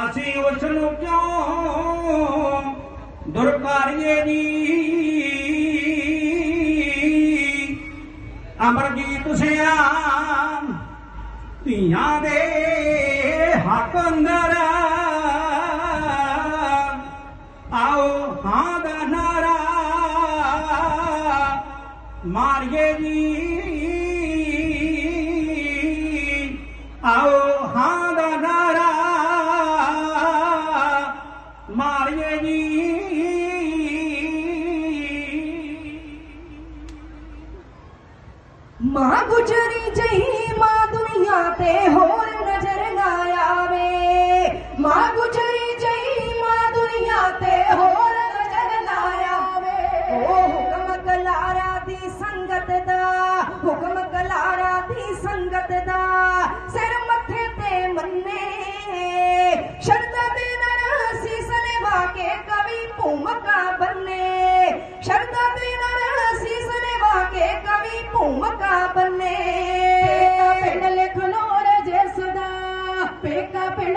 ਅਸੀਂ ਉਸ ਨੂੰ ਕਿਉਂ ਦੁਰਕਾਰੀਏ ਨੀ ਅਮਰਜੀਤ ਸਿਆਮ ਧੀਆਂ ਦੇ ਹੱਕ ਅੰਦਰ ਆਓ ਹਾਂ ਦਾ ਨਾਰਾ ਮਾਰੀਏ ਜੀ ਮਾਰੀਏ ਜੀ। ਮਾਂ ਗੁਜਰੀ ਜਈ, ਮਾਂ ਦੁਨੀਆ ਤੇ ਹੋਰ ਨਜ਼ਰ ਨਾ ਆਵੇ। ਮਾਂ ਗੁਜਰੀ ਜਈ, ਮਾਂ ਦੁਨੀਆ ਤੇ ਹੋਰ ਨਜ਼ਰ ਨਾ ਆਵੇ। ਉਹ ਹੁਕਮ ਕਲਾਰਾ ਦੀ ਸੰਗਤ ਦਾ, ਹੁਕਮ ਕਲਾਰਾ ਦੀ ਸੰਗਤ ਦਾ। घूम का बने पिंड लिखनोर जे सदा। पेका पिंड